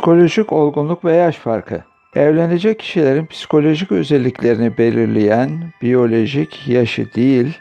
Psikolojik olgunluk ve yaş farkı. Evlenecek kişilerin psikolojik özelliklerini belirleyen biyolojik yaşı değil,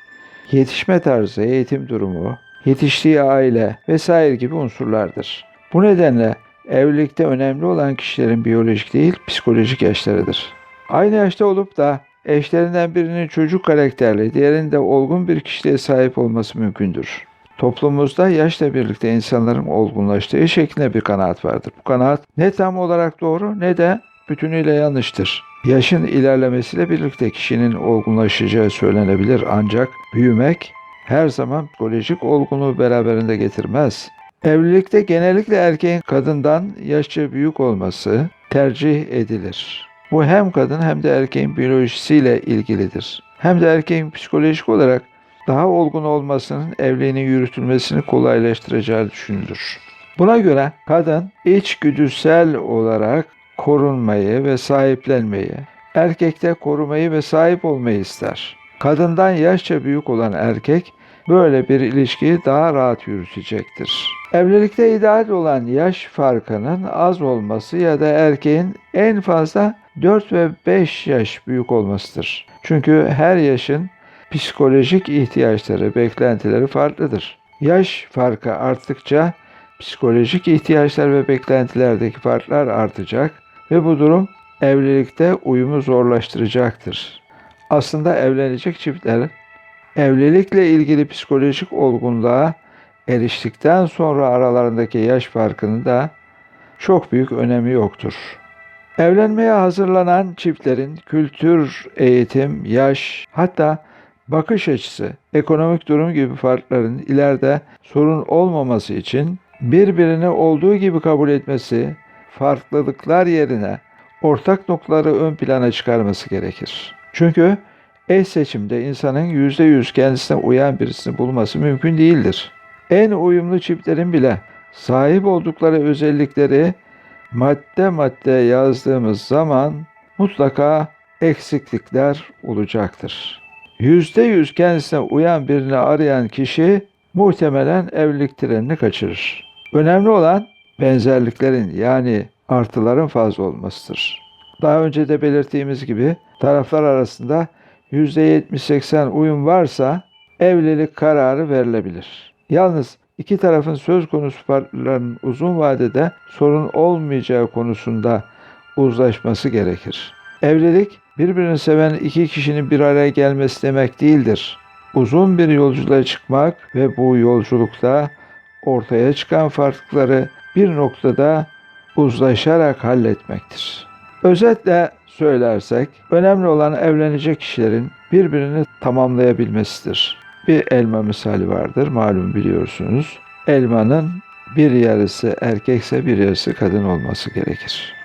yetişme tarzı, eğitim durumu, yetiştiği aile vesaire gibi unsurlardır. Bu nedenle evlilikte önemli olan kişilerin biyolojik değil, psikolojik yaşlarıdır. Aynı yaşta olup da eşlerinden birinin çocuk karakterli, diğerinin de olgun bir kişiliğe sahip olması mümkündür. Toplumumuzda yaşla birlikte insanların olgunlaştığı şeklinde bir kanaat vardır. Bu kanaat ne tam olarak doğru ne de bütünüyle yanlıştır. Yaşın ilerlemesiyle birlikte kişinin olgunlaşacağı söylenebilir ancak büyümek her zaman psikolojik olgunluğu beraberinde getirmez. Evlilikte genellikle erkeğin kadından yaşça büyük olması tercih edilir. Bu hem kadın hem de erkeğin biyolojisiyle ilgilidir. Hem de erkeğin psikolojik olarak daha olgun olmasının evliliğinin yürütülmesini kolaylaştıracağı düşünülür. Buna göre kadın içgüdüsel olarak korunmayı ve sahiplenmeyi, erkekte korumayı ve sahip olmayı ister. Kadından yaşça büyük olan erkek böyle bir ilişkiyi daha rahat yürütecektir. Evlilikte ideal olan yaş farkının az olması ya da erkeğin en fazla 4 ve 5 yaş büyük olmasıdır. Çünkü her yaşın psikolojik ihtiyaçları, beklentileri farklıdır. Yaş farkı arttıkça psikolojik ihtiyaçlar ve beklentilerdeki farklar artacak ve bu durum evlilikte uyumu zorlaştıracaktır. Aslında evlenecek çiftler evlilikle ilgili psikolojik olgunluğa eriştikten sonra aralarındaki yaş farkının da çok büyük önemi yoktur. Evlenmeye hazırlanan çiftlerin kültür, eğitim, yaş, hatta bakış açısı, ekonomik durum gibi farkların ileride sorun olmaması için birbirini olduğu gibi kabul etmesi, farklılıklar yerine ortak noktaları ön plana çıkarması gerekir. Çünkü eş seçimde insanın yüzde yüz kendisine uyan birisini bulması mümkün değildir. En uyumlu çiftlerin bile sahip oldukları özellikleri madde madde yazdığımız zaman mutlaka eksiklikler olacaktır. Yüzde yüz kendisine uyan birini arayan kişi muhtemelen evlilik trenini kaçırır. Önemli olan benzerliklerin yani artıların fazla olmasıdır. Daha önce de belirttiğimiz gibi taraflar arasında %70-80 uyum varsa evlilik kararı verilebilir. Yalnız iki tarafın söz konusu farklıların uzun vadede sorun olmayacağı konusunda uzlaşması gerekir. Evlilik birbirini seven iki kişinin bir araya gelmesi demek değildir. Uzun bir yolculuğa çıkmak ve bu yolculukta ortaya çıkan farklılıkları bir noktada uzlaşarak halletmektir. Özetle söylersek önemli olan evlenecek kişilerin birbirini tamamlayabilmesidir. Bir elma misali vardır malum biliyorsunuz. Elmanın bir yarısı erkekse bir yarısı kadın olması gerekir.